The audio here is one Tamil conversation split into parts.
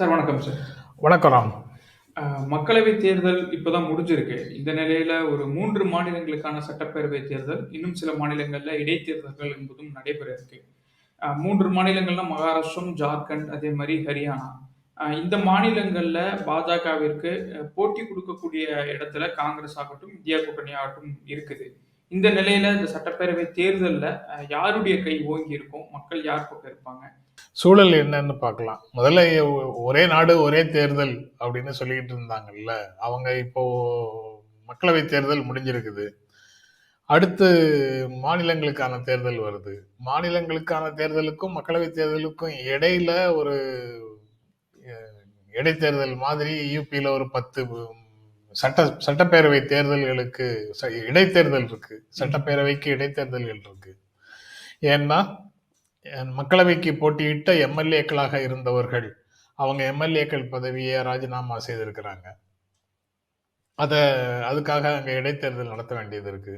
சார் வணக்கம் சார். வணக்கம் ராம். மக்களவை தேர்தல் இப்பதான் முடிஞ்சிருக்கு. இந்த நிலையில ஒரு 3 மாநிலங்களுக்கான சட்டப்பேரவை தேர்தல், இன்னும் சில மாநிலங்கள்ல இடைத்தேர்தல்கள் என்பதும் நடைபெற இருக்கு. அ 3 மாநிலங்கள்னா மகாராஷ்டிரம், ஜார்க்கண்ட், அதே மாரி ஹரியானா. இந்த மாநிலங்கள்ல பாஜகவிற்கு போட்டி குடுக்கக்கூடிய இடத்துல காங்கிரஸ் ஆகட்டும், இந்தியா கூட்டணி ஆகட்டும் இருக்குது. இந்த நிலையில இந்த சட்டப்பேரவை தேர்தல்ல யாருடைய கை ஓங்கி இருக்கும்? மக்கள் யார் பக்கம் இருப்பாங்க? சூழல் என்னன்னு பார்க்கலாம். முதல்ல ஒரே நாடு, ஒரே தேர்தல் அப்படின்னு சொல்லிக்கிட்டு இருந்தாங்கல்ல. அவங்க இப்போ மக்களவை தேர்தல் முடிஞ்சிருக்குது. அடுத்து மாநிலங்களுக்கான தேர்தல் வருது. மாநிலங்களுக்கான தேர்தலுக்கும், மக்களவை தேர்தலுக்கும் இடையில ஒரு இடைத்தேர்தல் மாதிரி யூபியில் ஒரு 10 சட்ட சட்டப்பேரவை தேர்தல்களுக்கு ச இடைத்தேர்தல் இருக்கு. சட்டப்பேரவைக்கு இடைத்தேர்தல்கள் இருக்கு. ஏன்னா, மக்களவைக்கு போட்டியிட்ட எம்.எல்.ஏக்களாக இருந்தவர்கள், அவங்க எம்.எல்.ஏக்கள் பதவிய ராஜினாமா செய்திருக்கிறாங்க. அத அதுக்காக அங்க இடைத்தேர்தல் நடத்த வேண்டியது இருக்கு.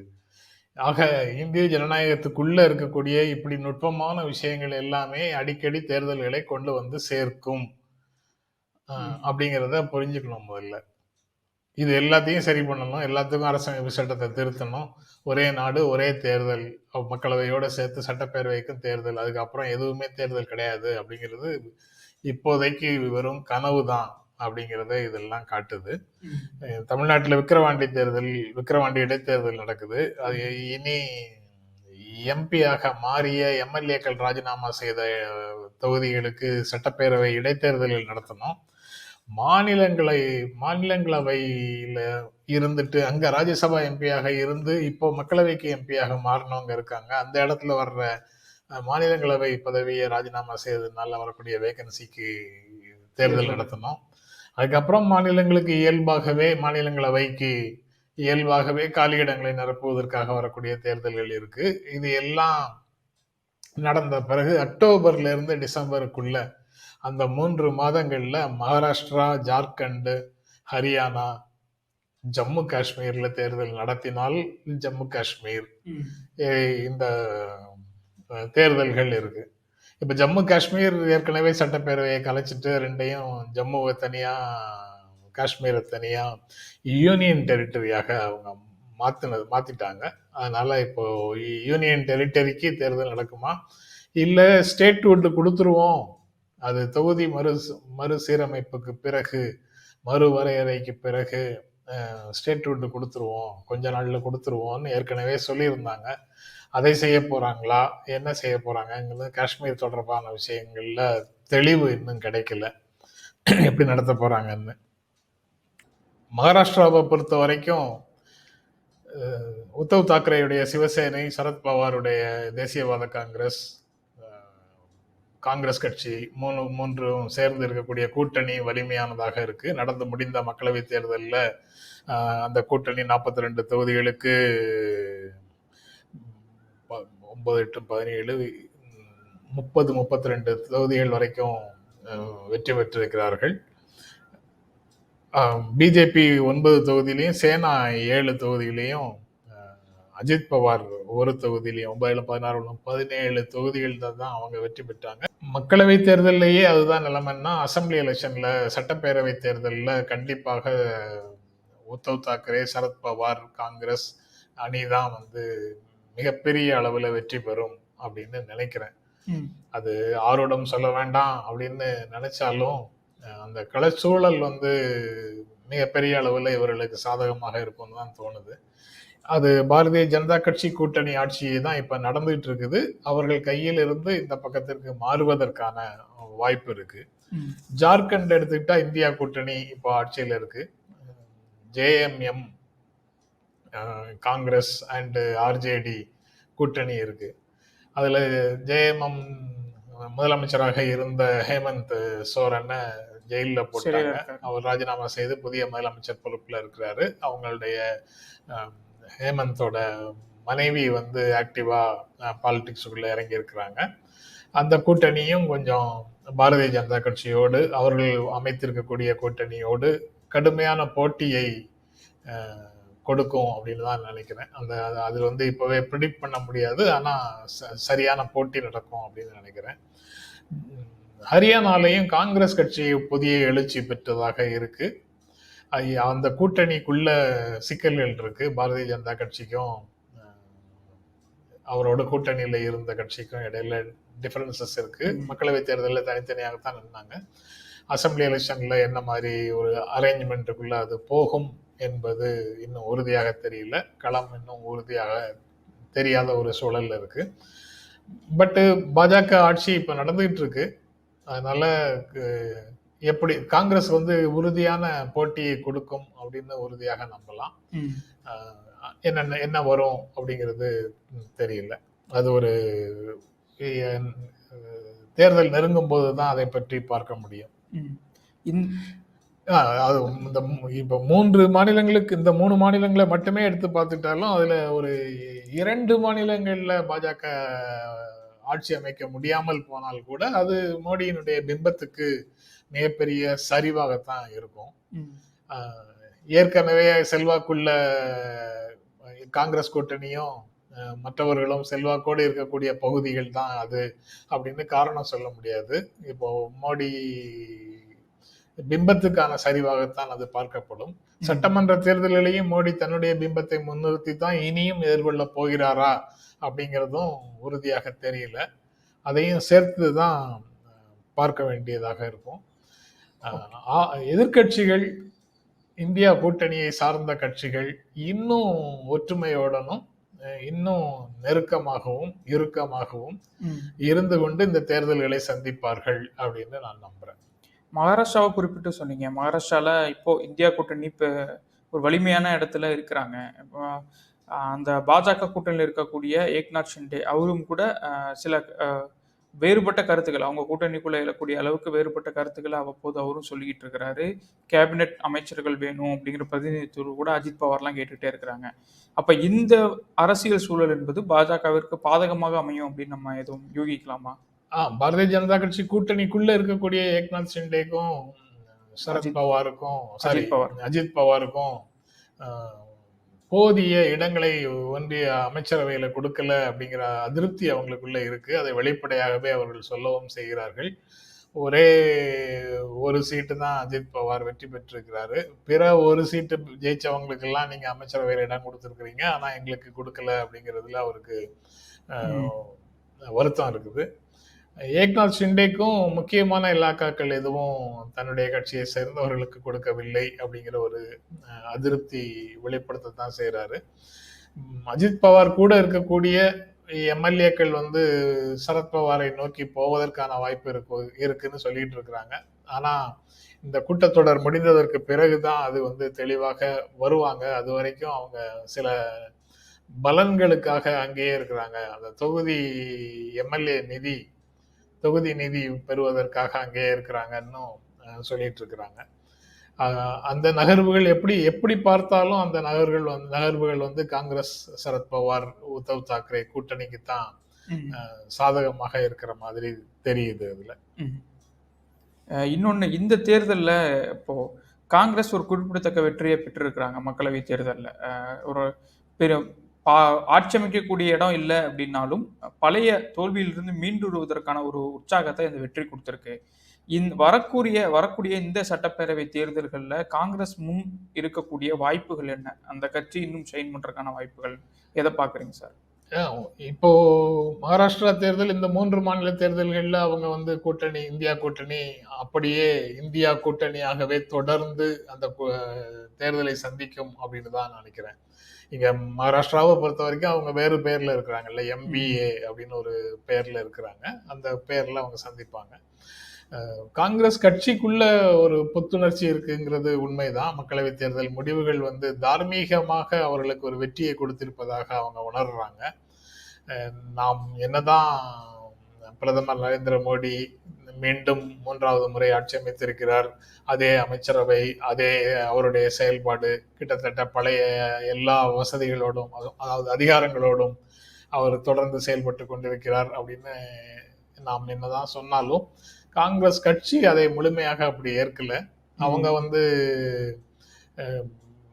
ஆக இந்திய ஜனநாயகத்துக்குள்ள இருக்கக்கூடிய இப்படி நுட்பமான விஷயங்கள் எல்லாமே அடிக்கடி தேர்தல்களை கொண்டு வந்து சேர்க்கும். அப்படிங்கிறத புரிஞ்சுக்கணும் முதல்ல. இது எல்லாத்தையும் சரி பண்ணணும். எல்லாத்துக்கும் அரசமைப்பு சட்டத்த திருத்தணும். ஒரே நாடு, ஒரே தேர்தல். மக்களவையோட சேர்த்து சட்டப்பேரவைக்கும் தேர்தல். அதுக்கப்புறம் எதுவுமே தேர்தல் கிடையாது அப்படிங்கிறது இப்போதைக்கு வெறும் கனவு தான் அப்படிங்கிறத இதெல்லாம் காட்டுது. தமிழ்நாட்டுல விக்கிரவாண்டி தேர்தல் விக்கிரவாண்டி இடைத்தேர்தல் நடக்குது. அது இனி எம்பியாக மாறிய எம்.எல்.ஏக்கள் ராஜினாமா செய்த தொகுதிகளுக்கு சட்டப்பேரவை இடைத்தேர்தல்கள் நடத்தணும். மாநிலங்களை மாநிலங்களவையில இருந்துட்டு அங்க ராஜ்யசபா எம்பியாக இருந்து இப்போ மக்களவைக்கு எம்பியாக மாறினவங்க இருக்காங்க. அந்த இடத்துல வர்ற மாநிலங்களவை பதவியை ராஜினாமா செய்ததுனால வரக்கூடிய வேகன்சிக்கு தேர்தல் நடத்தணும். அதுக்கப்புறம் மாநிலங்களுக்கு இயல்பாகவே மாநிலங்களவைக்கு இயல்பாகவே காலியிடங்களை நிரப்புவதற்காக வரக்கூடிய தேர்தல்கள் இருக்கு. இது எல்லாம் நடந்த பிறகு அக்டோபர்ல இருந்து டிசம்பருக்குள்ள அந்த மூன்று மாதங்கள்ல மகாராஷ்டிரா, ஜார்க்கண்ட், ஹரியானா, ஜம்மு காஷ்மீர்ல தேர்தல் நடத்தினால் ஜம்மு காஷ்மீர் இந்த தேர்தல்கள் இருக்கு. இப்ப ஜம்மு காஷ்மீர் ஏற்கனவே சட்டப்பேரவையை கலைச்சிட்டு ரெண்டையும் ஜம்முவை தனியா காஷ்மீரை தனியா யூனியன் டெரிட்டரியாக அவங்க மாத்தினது மாத்திட்டாங்க. அதனால இப்போ யூனியன் டெரிட்டரிக்கு தேர்தல் நடக்குமா? இல்ல ஸ்டேட் வுட் கொடுத்துருவோம். அது தொகுதி மறு மறுசீரமைப்புக்கு பிறகு மறுவரையறைக்கு பிறகு ஸ்டேட் வுட் கொடுத்துருவோம். கொஞ்ச நாளில் கொடுத்துருவோம்னு ஏற்கனவே சொல்லியிருந்தாங்க. அதை செய்ய போகிறாங்களா என்ன செய்ய போகிறாங்கங்கிறது காஷ்மீர் தொடர்பான விஷயங்களில் தெளிவு இன்னும் கிடைக்கல. எப்படி நடத்த போகிறாங்கன்னு மகாராஷ்டிராவை பொறுத்த வரைக்கும் உத்தவ் தாக்கரேயுடைய சிவசேனை, சரத்பவாருடைய தேசியவாத காங்கிரஸ், காங்கிரஸ் கட்சி மூணு மூன்றும் சேர்ந்து இருக்கக்கூடிய கூட்டணி வலிமையானதாக இருக்கு. நடந்து முடிந்த மக்களவை தேர்தலில் அந்த கூட்டணி நாற்பத்தி ரெண்டு தொகுதிகளுக்கு ஒன்பது எட்டு பதினேழு முப்பது முப்பத்தி ரெண்டு தொகுதிகள் வரைக்கும் வெற்றி பெற்றிருக்கிறார்கள் பிஜேபி ஒன்பது தொகுதியிலையும் சேனா ஏழு தொகுதியிலையும் அஜித் பவார் ஒரு தொகுதியிலையும் ஒன்பதுல பதினாறு பதினேழு தொகுதிகளில் தான் அவங்க வெற்றி பெற்றாங்க மக்களவை தேர்தலையே அதுதான் நிலைமைன்னா அசம்பிளி எலெக்ஷன்ல சட்டப்பேரவை தேர்தலில் கண்டிப்பாக உத்தவ் தாக்கரே சரத்பவார் காங்கிரஸ் அணி தான் வந்து மிகப்பெரிய அளவுல வெற்றி பெறும் அப்படின்னு நினைக்கிறேன். அது ஆரோடம் சொல்ல வேண்டாம் அப்படின்னு நினைச்சாலும் அந்த களச்சூழல் வந்து மிகப்பெரிய அளவில் இவர்களுக்கு சாதகமாக இருக்கும்னு தான் தோணுது. அது பாரதிய ஜனதா கட்சி கூட்டணி ஆட்சியை தான் இப்ப நடந்துகிட்டு இருக்குது. அவர்கள் கையில் இருந்து இந்த பக்கத்திற்கு மாறுவதற்கான வாய்ப்பு இருக்கு. ஜார்க்கண்ட் எடுத்துக்கிட்டா இந்தியா கூட்டணி இப்போ ஆட்சியில் இருக்கு. ஜேஎம்எம் காங்கிரஸ் அண்ட் ஆர்ஜேடி கூட்டணி இருக்கு. அதுல ஜேஎம்எம் முதலமைச்சராக இருந்த ஹேமந்த் சோரனை ஜெயிலில் போட்டாங்க. அவர் ராஜினாமா செய்து புதிய முதலமைச்சர் பொறுப்புல இருக்கிறாரு. அவங்களுடைய ஹேமந்தோட மனைவி வந்து ஆக்டிவா பாலிடிக்ஸுக்குள்ள இறங்கி இருக்கிறாங்க. அந்த கூட்டணியும் கொஞ்சம் பாரதிய ஜனதா கட்சியோடு அவர்கள் அமைத்திருக்கக்கூடிய கூட்டணியோடு கடுமையான போட்டியை கொடுக்கும் அப்படின்னு தான் நினைக்கிறேன். அந்த அது வந்து இப்போவே ப்ரிடிக்ட் பண்ண முடியாது. ஆனால் சரியான போட்டி நடக்கும் அப்படின்னு நினைக்கிறேன். ஹரியானாலையும் காங்கிரஸ் கட்சி புதிய எழுச்சி பெற்றதாக இருக்குது அந்த கூட்டணிக்குள்ள சிக்கல்கள் இருக்கு. பாரதிய ஜனதா கட்சிக்கும் அவரோட கூட்டணியில இருந்த கட்சிக்கும் இடையில டிஃபரன்சஸ் இருக்கு. ம். மக்களவைத் தேர்தலில் தனித்தனியாகத்தான் நின்னாங்க அசம்பிளி எலெக்ஷன்ல என்ன மாதிரி ஒரு அரேஞ்ச்மெண்ட்டுக்குள்ள அது போகும் என்பது இன்னும் உறுதியாக தெரியல. களம் இன்னும் உறுதியாக தெரியாத ஒரு சூழல்ல இருக்கு. பட்டு பாஜக ஆட்சி இப்ப நடந்துகிட்டு இருக்கு. அதனால எப்படி காங்கிரஸ் வந்து உறுதியான போட்டியை கொடுக்கும் அப்படின்னு உறுதியாக நம்பலாம். என்னென்ன என்ன வரும் அப்படிங்கிறது தெரியல. அது ஒரு தேர்தல் நெருங்கும் போது தான் அதை பற்றி பார்க்க முடியும். அது இந்த இப்ப மூன்று மாநிலங்களுக்கு இந்த மூணு மாநிலங்களை மட்டுமே எடுத்து பார்த்துட்டாலும் அதுல ஒரு இரண்டு மாநிலங்கள்ல பாஜக ஆட்சி அமைக்க முடியாமல் போனால் கூட அது மோடியினுடைய பிம்பத்துக்கு மிகப்பெரிய சரிவாகத்தான் இருக்கும். ஏற்கனவே செல்வாக்குள்ள காங்கிரஸ் கூட்டணியும் மற்றவர்களும் செல்வாக்கோடு இருக்கக்கூடிய பகுதிகள் தான் அது அப்படின்னு காரணம் சொல்ல முடியாது. இப்போ மோடி பிம்பத்துக்கான சரிவாகத்தான் அது பார்க்கப்படும். சட்டமன்ற தேர்தலிலேயும் மோடி தன்னுடைய பிம்பத்தை முன்னிறுத்தி தான் இனியும் எதிர்கொள்ள போகிறாரா அப்படிங்கிறதும் உறுதியாக தெரியல. அதையும் சேர்த்து தான் பார்க்க வேண்டியதாக இருக்கும். எதிர்க்கட்சிகள் இந்தியா கூட்டணியை சார்ந்த கட்சிகள் இன்னும் ஒற்றுமையோடனும் இன்னும் நெருக்கமாகவும் இறுக்கமாகவும். இருந்து கொண்டு இந்த தேர்தல்களை சந்திப்பார்கள் அப்படின்னு நான் நம்புறேன். மகாராஷ்டிராவை குறிப்பிட்டு சொன்னீங்க. மகாராஷ்டிரால இப்போ இந்தியா கூட்டணி இப்போ ஒரு வலிமையான இடத்துல இருக்கிறாங்க. அந்த பாஜக கூட்டணியில் இருக்கக்கூடிய ஏக்நாத் ஷிண்டே அவரும் கூட சில வேறுபட்ட கருத்துக்கள் அவங்க கூட்டணிக்குள்ள எழக்கூடிய அளவுக்கு வேறுபட்ட கருத்துக்களை அவ்வப்போது அவரும் சொல்லிக்கிட்டு இருக்கிறாரு. கேபினெட் அமைச்சர்கள் வேணும் அப்படிங்கிற பிரதிநிதித்துவம் கூட அஜித் பவார்லாம் கேட்டுட்டே இருக்கிறாங்க. அப்ப இந்த அரசியல் சூழல் என்பது பாஜகவிற்கு பாதகமாக அமையும் அப்படின்னு நம்ம எதுவும் யூகிக்கலாமா? ஆ பாரதிய ஜனதா கட்சி கூட்டணிக்குள்ள இருக்கக்கூடிய ஏக்நாத் ஷிண்டேக்கும் சரத் பவாருக்கும் அஜித் பவார். அஜித் பவாருக்கும் போதிய இடங்களை ஒன்றிய அமைச்சரவையில கொடுக்கல அப்படிங்கிற அதிருப்தி அவங்களுக்குள்ள இருக்கு. அதை வெளிப்படையாகவே அவர்கள் சொல்லவும் செய்கிறார்கள். ஒரே ஒரு சீட்டு தான் அஜித் பவார் வெற்றி பெற்றிருக்கிறாரு. பிற ஒரு சீட்டு ஜெயிச்சவங்களுக்கெல்லாம் நீங்க அமைச்சரவையில் இடம் கொடுத்துருக்கிறீங்க. ஆனா எங்களுக்கு கொடுக்கல அப்படிங்கிறதுல அவருக்கு வருத்தம் இருக்குது. ஏக்நாத் ஷிண்டேக்கும் முக்கியமான இலாக்காக்கள் எதுவும் தன்னுடைய கட்சியை சேர்ந்தவர்களுக்கு கொடுக்கவில்லை அப்படிங்கிற ஒரு அதிருப்தி அதிருப்தி வெளிப்படுத்தத்தான் செய்கிறாரு அஜித் பவார் கூட இருக்கக்கூடிய எம்எல்ஏக்கள் வந்து சரத்பவாரை நோக்கி போவதற்கான வாய்ப்பு இருக்கு இருக்குன்னு சொல்லிட்டு இருக்கிறாங்க. ஆனால் இந்த கூட்டத்தொடர் முடிந்ததற்கு பிறகுதான் அது வந்து தெளிவாக வருவாங்க. அது வரைக்கும் அவங்க சில பலன்களுக்காக அங்கேயே இருக்கிறாங்க. அந்த தொகுதி எம்எல்ஏ நிதி தொகுதி நிதி பெறுவதற்காக அங்கேயே இருக்கிறாங்கன்னு சொல்லிட்டு இருக்கிறாங்க அந்த நகர்வுகள் எப்படி எப்படி பார்த்தாலும் அந்த நகர்கள் வந்து நகர்வுகள் வந்து காங்கிரஸ் சரத்பவார் உத்தவ் தாக்கரே கூட்டணிக்கு தான். சாதகமாக இருக்கிற மாதிரி தெரியுது. அஹ் இன்னொன்னு இந்த தேர்தலில் இப்போ காங்கிரஸ் ஒரு குறிப்பிடத்தக்க வெற்றியை பெற்றிருக்கிறாங்க மக்களவை தேர்தலில் ஒரு பெரு பா ஆட்சியமைக்கக்கூடிய இடம் இல்லை அப்படின்னாலும் பழைய தோல்வியிலிருந்து மீண்டுருவதற்கான ஒரு உற்சாகத்தை இந்த வெற்றி கொடுத்துருக்கு. இந் வரக்கூடிய வரக்கூடிய இந்த சட்டப்பேரவை தேர்தல்களில் காங்கிரஸ் முன் இருக்கக்கூடிய வாய்ப்புகள் என்ன? அந்த கட்சி இன்னும் ஷைன் பண்ணுறதுக்கான வாய்ப்புகள் எதை பார்க்குறீங்க சார்? இப்போ மகாராஷ்டிரா தேர்தல் இந்த மூன்று மாநில தேர்தல்களில் அவங்க வந்து கூட்டணி இந்தியா கூட்டணி அப்படியே இந்தியா கூட்டணியாகவே தொடர்ந்து அந்த தேர்தலை சந்திக்கும் அப்படின்னு தான் நினைக்கிறேன். இங்க மகாராஷ்டிராவை பொறுத்த வரைக்கும் அவங்க வேறு பேர்ல இருக்கிறாங்கல்ல எம்பிஏ அப்படின்னு ஒரு பேர்ல இருக்கிறாங்க. அந்த பேர்ல அவங்க சந்திப்பாங்க. காங்கிரஸ் கட்சிக்குள்ள ஒரு புத்துணர்ச்சி இருக்குங்கிறது உண்மைதான். மக்களவைத் தேர்தல் முடிவுகள் வந்து தார்மீகமாக அவர்களுக்கு ஒரு வெற்றியை கொடுத்திருப்பதாக அவங்க உணர்றாங்க. நாம் என்னதான் பிரதமர் நரேந்திர மோடி மீண்டும் மூன்றாவது முறை ஆட்சி அமைத்திருக்கிறார். அதே அமைச்சரவை அதே அவருடைய செயல்பாடு கிட்டத்தட்ட பழைய எல்லா வசதிகளோடும் அது- அதாவது அதிகாரங்களோடும் அவர் தொடர்ந்து செயல்பட்டு கொண்டிருக்கிறார் அப்படின்னு நாம் என்னதான் சொன்னாலும் காங்கிரஸ் கட்சி அதை முழுமையாக அப்படி ஏற்கல. அவங்க வந்து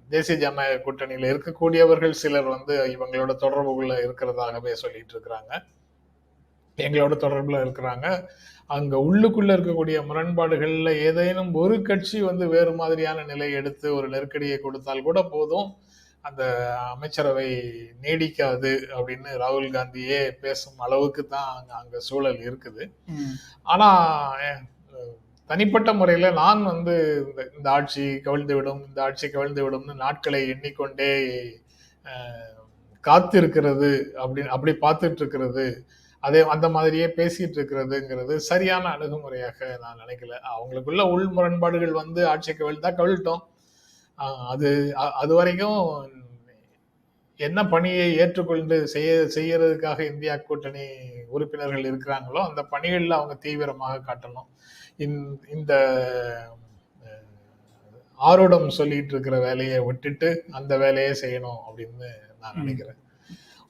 தேசிய ஜனநாயக கூட்டணியில இருக்கக்கூடியவர்கள் சிலர் வந்து இவங்களோட தொடர்புக்குள்ள இருக்கிறதாகவே சொல்லிட்டு இருக்கிறாங்க. எங்களோட தொடர்பில் இருக்கிறாங்க. அங்க உள்ளுக்குள்ள இருக்கக்கூடிய முரண்பாடுகள்ல ஏதேனும் ஒரு கட்சி வந்து வேறு மாதிரியான நிலை எடுத்து ஒரு நெருக்கடியை கொடுத்தால் கூட போதும். அந்த அமைச்சரவை நீடிக்காது அப்படின்னு ராகுல் காந்தியே பேசும் அளவுக்கு தான் அங்க அங்க சூழல் இருக்குது. ம். ஆனா அஹ், தனிப்பட்ட முறையில நான் வந்து இந்த இந்த ஆட்சி கவிழ்ந்து விடும் இந்த ஆட்சி கவிழ்ந்து விடும்னு நாட்களை எண்ணிக்கொண்டே காத்திருக்கிறது அப்படின்னு அப்படி பார்த்துட்டு இருக்கிறது. அதே அந்த மாதிரியே பேசிட்டு இருக்கிறதுங்கிறது சரியான அணுகுமுறையாக நான் நினைக்கல. அவங்களுக்குள்ள உள் முரண்பாடுகள் வந்து ஆட்சி கவிழ்ந்தா கவிழ்ட்டோம் ஆஹ் அது அது வரைக்கும் என்ன பணியை ஏற்றுக்கொண்டு செய்ய செய்யறதுக்காக இந்தியா கூட்டணி உறுப்பினர்கள் இருக்கிறாங்களோ அந்த பணிகளில் அவங்க தீவிரமாக காட்டணும். இந்த- ஆரோடம் சொல்லிட்டு இருக்கிற வேலையை விட்டுட்டு அந்த வேலையை செய்யணும் அப்படின்னு நான். நினைக்கிறேன்.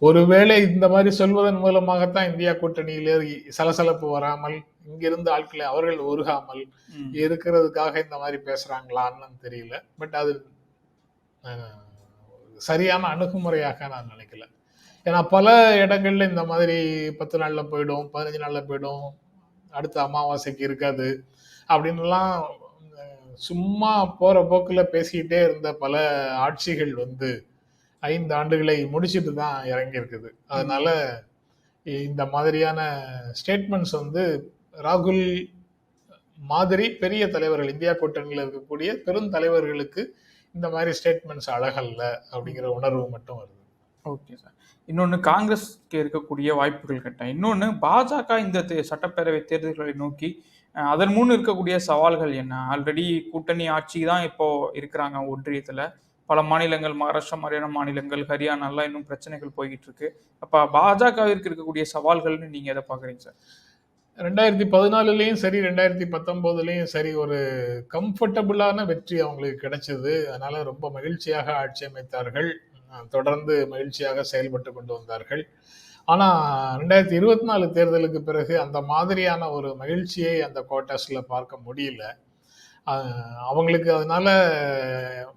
ஒருவேளை இந்த மாதிரி சொல்வதன் மூலமாகத்தான் இந்தியா கூட்டணியிலே சலசலப்பு வராமல் இங்கிருந்து ஆட்களை அவர்கள் உருகாமல். இருக்கிறதுக்காக இந்த மாதிரி பேசுறாங்களான்னு தெரியல பட் அது சரியான அணுகுமுறையாக நான் நினைக்கல ஏன்னா பல இடங்கள்ல இந்த மாதிரி பத்து நாள்ல போயிடும் பதினஞ்சு நாள்ல போயிடும் அடுத்த அமாவாசைக்கு இருக்காது அப்படின்னுலாம் அஹ், சும்மா போற போக்குல பேசிக்கிட்டே இருந்த பல ஆட்சிகள் வந்து ஐந்து ஆண்டுகளை முடிச்சிட்டு தான் இறங்கியிருக்குது. அதனால இந்த மாதிரியான ஸ்டேட்மெண்ட்ஸ் வந்து ராகுல் மாதிரி பெரிய தலைவர்கள் இந்தியா கூட்டணியில் இருக்கக்கூடிய பெரும் தலைவர்களுக்கு இந்த மாதிரி ஸ்டேட்மெண்ட்ஸ் அழகல்ல அப்படிங்கிற உணர்வு மட்டும் வருது. ஓகே சார் இன்னொன்று காங்கிரஸ்க்கு இருக்கக்கூடிய வாய்ப்புகள் கட்டம் இன்னொன்று பாஜக இந்த தே- சட்டப்பேரவை தேர்தல்களை நோக்கி அதன் முன் இருக்கக்கூடிய சவால்கள் என்ன? ஆல்ரெடி கூட்டணி ஆட்சி தான் இப்போ இருக்கிறாங்க ஒன்றியத்தில். பல மாநிலங்கள் மகாராஷ்டிரா மாதிரியான மாநிலங்கள் ஹரியானாலாம் இன்னும் பிரச்சனைகள் போய்கிட்டு இருக்கு அப்போ பாஜகவிற்கு இருக்கக்கூடிய சவால்கள்னு நீங்கள் எதை பார்க்குறீங்க சார்? ரெண்டாயிரத்தி பதினாலுலேயும் சரி ரெண்டாயிரத்தி பத்தொம்போதுலேயும் சரி ஒரு கம்ஃபர்டபுளான வெற்றி அவங்களுக்கு கிடைச்சது. அதனால ரொம்ப மகிழ்ச்சியாக ஆட்சி அமைத்தார்கள். தொடர்ந்து மகிழ்ச்சியாக செயல்பட்டு கொண்டு வந்தார்கள். ஆனால் ரெண்டாயிரத்தி இருபத்தி நாலு தேர்தலுக்கு பிறகு அந்த மாதிரியான ஒரு மகிழ்ச்சியை அந்த குவார்ட்டர்ஸில் பார்க்க முடியல. அவங்களுக்கு அதனால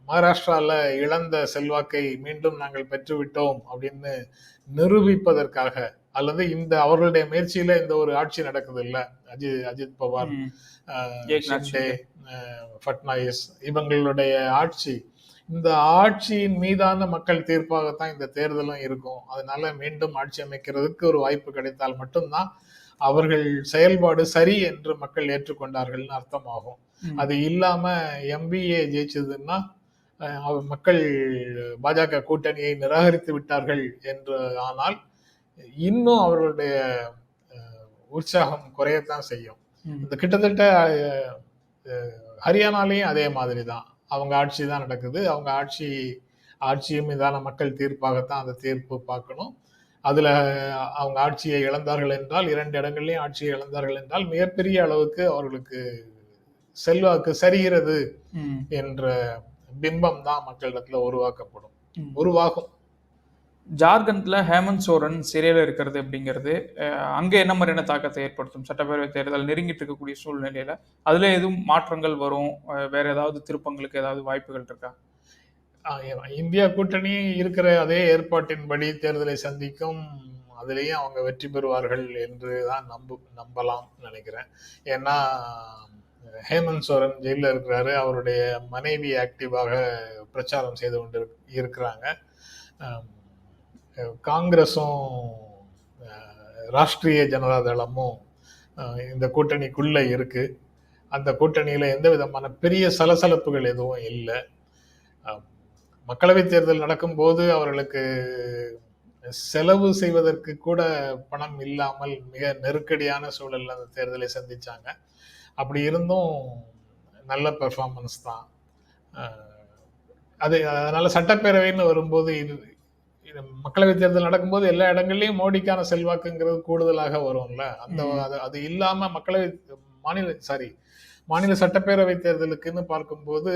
மகாராஷ்டிரால இழந்த செல்வாக்கை மீண்டும் நாங்கள் பெற்றுவிட்டோம் அப்படின்னு நிரூபிப்பதற்காக அல்லது இந்த அவர்களுடைய முயற்சியில இந்த ஒரு ஆட்சி நடக்குது இல்ல அஜித் அஜித் பவார் ஃபட்னாயிஸ் இவங்களுடைய ஆட்சி. இந்த ஆட்சியின் மீதான மக்கள் தீர்ப்பாகத்தான் இந்த தேர்தலும் இருக்கும். அதனால மீண்டும் ஆட்சி அமைக்கிறதுக்கு ஒரு வாய்ப்பு கிடைத்தால் மட்டும்தான் அவர்கள் செயல்பாடு சரி என்று மக்கள் ஏற்றுக்கொண்டார்கள்னு அர்த்தமாகும். அது இல்லாம எம்பிஏ ஜெயிச்சதுன்னா மக்கள் பாஜக கூட்டணியை நிராகரித்து விட்டார்கள் என்று ஆனால் இன்னும் அவர்களுடைய உற்சாகம் குறையத்தான் செய்யும். இந்த கிட்டத்தட்ட ஹரியானாலையும் அதே மாதிரி தான் அவங்க ஆட்சி தான் நடக்குது. அவங்க ஆட்சி ஆட்சியும் மீதான மக்கள் தீர்ப்பாகத்தான் அந்த தீர்ப்பு பார்க்கணும். அதுல அவங்க ஆட்சியை இழந்தார்கள் என்றால் இரண்டு இடங்கள்லயும் ஆட்சியை இழந்தார்கள் என்றால் மிகப்பெரிய அளவுக்கு அவர்களுக்கு செல்வாக்கு சரிகிறது. என்ற பிம்பம் தான் மக்களிடத்துல உருவாக்கப்படும். உருவாகும். ஜார்க்கண்ட்ல ஹேமந்த் சோரன் சிறையில் இருக்கிறது அப்படிங்கிறது அங்க என்ன மாதிரியான தாக்கத்தை ஏற்படுத்தும்? சட்டப்பேரவை தேர்தல் நெருங்கிட்டு இருக்கக்கூடிய சூழ்நிலையில அதுல எதுவும் மாற்றங்கள் வரும்? வேற ஏதாவது திருப்பங்களுக்கு ஏதாவது வாய்ப்புகள் இருக்கா? இந்தியா கூட்டணி இருக்கிற அதே ஏற்பாட்டின்படி தேர்தலை சந்திக்கும் அதுலேயும் அவங்க வெற்றி பெறுவார்கள் என்று தான் நம்பு நம்பலாம் நினைக்கிறேன். ஏன்னா ஹேமந்த் சோரன் ஜெயிலில் இருக்கிறாரு. அவருடைய மனைவி ஆக்டிவாக பிரச்சாரம் செய்து கொண்டு இருக்கிறாங்க. காங்கிரஸும் ராஷ்ட்ரிய ராஷ்டிரிய ஜனதா தளமும் இந்த கூட்டணிக்குள்ளே இருக்குது அந்த கூட்டணியில் எந்த விதமான பெரிய சலசலப்புகள் எதுவும் இல்லை. மக்களவைத் தேர்தல் நடக்கும்போது அவர்களுக்கு செலவு செய்வதற்கு கூட பணம் இல்லாமல் மிக நெருக்கடியான சூழல்ல அந்த தேர்தலை சந்திச்சாங்க. அப்படி இருந்தும் நல்ல பெர்ஃபார்மன்ஸ் தான். அது அதனால சட்டப்பேரவைன்னு வரும்போது இது மக்களவைத் தேர்தல் நடக்கும்போது எல்லா இடங்கள்லயும் மோடிக்கான செல்வாக்குங்கிறது கூடுதலாக வரும்ல. அந்த. அது அது இல்லாம மக்களவை மாநில சாரி மாநில சட்டப்பேரவை தேர்தலுக்குன்னு பார்க்கும்போது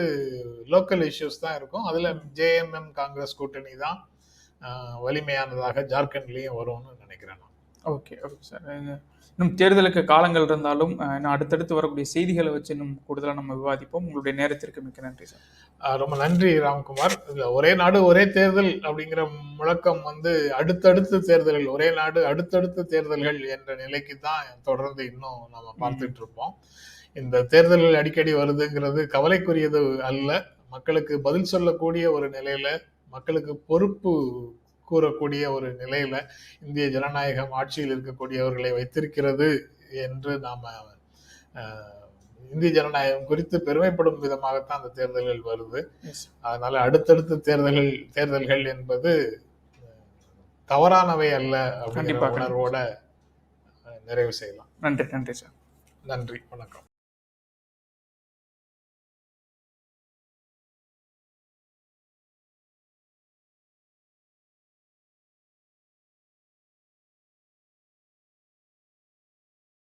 லோக்கல் இஷ்யூஸ் தான் இருக்கும். அதுல ஜேஎம்எம் காங்கிரஸ் கூட்டணி தான் வலிமையானதாக ஜார்க்கண்ட்லயும் வரும்னு நினைக்கிறேன் நான். Okay okay sir. இன்னும் தேர்தலுக்கு காலங்கள் இருந்தாலும் இன்னும் அடுத்தடுத்து வரக்கூடிய செய்திகளை வச்சு இன்னும் கூடுதலாக நம்ம விவாதிப்போம். உங்களுடைய நேரத்திற்கு மிக்க நன்றி சார். ரொம்ப நன்றி ராம்குமார். இதுல ஒரே நாடு ஒரே தேர்தல் அப்படிங்கிற முழக்கம் வந்து அடுத்தடுத்த தேர்தல்கள் ஒரே நாடு அடுத்தடுத்த தேர்தல்கள் என்ற நிலைக்கு தான் தொடர்ந்து இன்னும் நம்ம பார்த்துட்டு இருப்போம். இந்த தேர்தல்கள் அடிக்கடி வருதுங்கிறது கவலைக்குரியது அல்ல. மக்களுக்கு பதில் சொல்லக்கூடிய ஒரு நிலையில மக்களுக்கு பொறுப்பு கூறக்கூடிய ஒரு நிலையில இந்திய ஜனநாயகம் ஆட்சியில் இருக்கக்கூடியவர்களை வைத்திருக்கிறது என்று நாம இந்திய ஜனநாயகம் குறித்து பெருமைப்படும் விதமாகத்தான் அந்த தேர்தல்கள் வருது. அதனால அடுத்தடுத்த தேர்தல்கள் தேர்தல்கள் என்பது தவறானவை அல்ல கண்டிப்பா. உணர்வோட நிறைவு செய்யலாம். நன்றி நன்றி சார். நன்றி வணக்கம்.